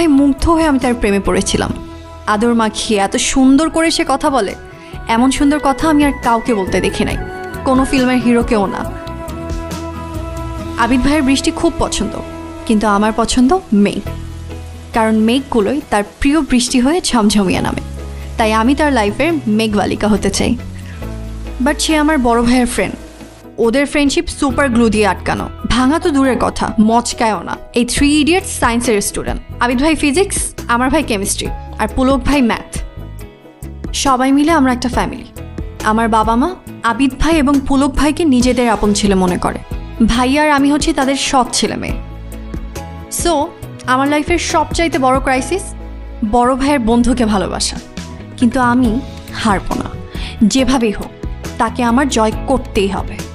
ভাই মুগ্ধ হয়ে আমি তার প্রেমে পড়েছিলাম। আদর মাখিয়ে এত সুন্দর করে সে কথা বলে, এমন সুন্দর কথা আমি আর কাউকে বলতে দেখি নাই। কোনো ফিল্মের হিরোকেও না। আবিদ ভাইয়ের বৃষ্টি খুব পছন্দ, কিন্তু আমার পছন্দ মেঘ। কারণ মেঘগুলোই তার প্রিয় বৃষ্টি হয়ে ঝমঝমিয়ে নামে। তাই আমি তার লাইফের মেঘবালিকা হতে চাই। বাট সে আমার বড় ভাইয়ের ফ্রেন্ড ওদের ফ্রেন্ডশিপ সুপার গ্লু দিয়ে আটকানো। ভাঙা তো দূরের কথা, মচকায়ও না। এই থ্রি ইডিয়ট সায়েন্সের স্টুডেন্ট আবিদ ভাই ফিজিক্স আমার ভাই কেমিস্ট্রি আর পুলক ভাই ম্যাথ সবাই মিলে আমরা একটা ফ্যামিলি আমার বাবা মা, আবিদ ভাই এবং পুলক ভাইকে নিজেদের আপন ছেলে মনে করে। ভাই আর আমি হচ্ছি তাদের সৎ ছেলে মেয়ে। সো আমার লাইফের সবচাইতে বড় ক্রাইসিস বড় ভাইয়ের বন্ধুকে ভালোবাসা। কিন্তু আমি হারবো না। যেভাবেই হোক, তাকে আমার জয় করতেই হবে।